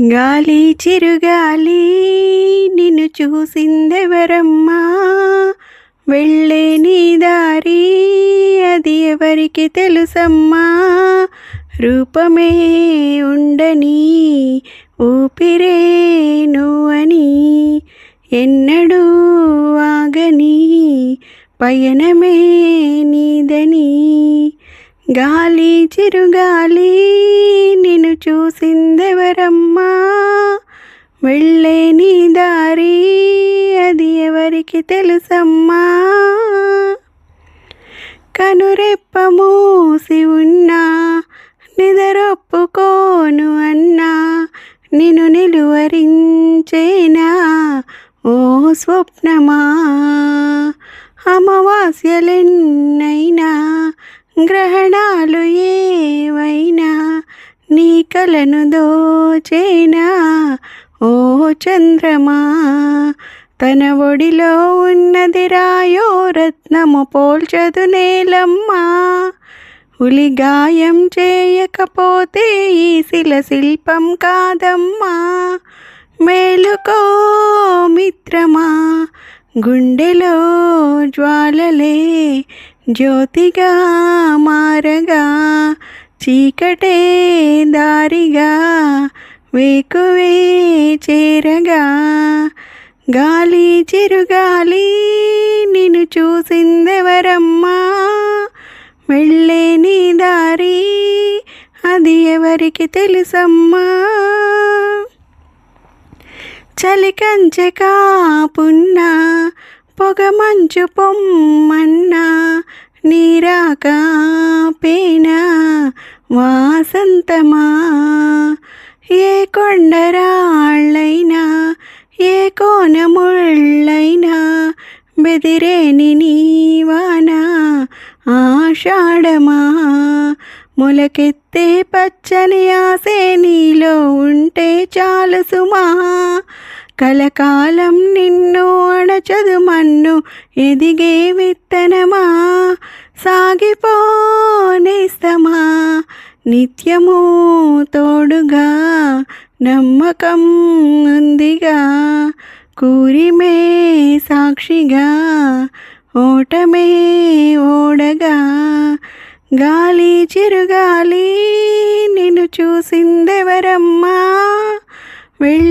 గాలి చిరుగాలి నిన్ను చూసిందెవరమ్మా? వెళ్ళే నీ దారి అది ఎవరికి తెలుసమ్మా? రూపమే ఉండని ఊపిరే నువ్వని ఎన్నడూ ఆగని పయనమే నీదని. గాలి చిరుగాలి నిన్ను చూసిందెవరమ్మా? వెళ్ళే నీ దారి అది ఎవరికి తెలుసమ్మా? కనురెప్ప మూసి ఉన్నా నిదరొప్పుకోను అన్నా నిన్ను నిలువరించేనా? ఓ స్వప్నమా? అమావాస్యలెన్నైనా గ్రహణాలు ఏవైనా నీ కలను దోచేనా? ఓ చంద్రమా తన ఒడిలో ఉన్నది రాయో రత్నము పోల్చదు నేలమ్మా. ఉలి గాయం చేయకపోతే ఈ శిల శిల్పం కాదమ్మా. మేలుకో మిత్రమా గుండెలో జ్వాలలే జ్యోతిగా మారగా చీకటే దారిగా వేకువే చేరగా. గాలి చిరుగాలి నిన్ను చూసిందెవరమ్మా? వెళ్ళే నీ దారి అది ఎవరికి తెలుసమ్మా? చలికంచె కాపున్నా పొగ మంచు పొమ్మన్నా నీరాకాపేనా వాసంతమా? ఏ కొండరాళ్ళైనా ఏ కోనముళ్ళైనా బెదిరేని నీవానా ఆషాఢమా? మొలకెత్తే పచ్చని ఆసే నీలో ఉంటే చాలు సుమా. కలకాలం నిన్ను అణచదు మన్ను ఎదిగే విత్తనమా? సాగిపోనేస్తమా నిత్యము తోడుగా నమ్మకం ఉందిగా కూరిమే సాక్షిగా ఓటమే ఓడగా గాలి చిరుగాలి నిన్ను చూసిందెవరమ్మా? వెళ్ళి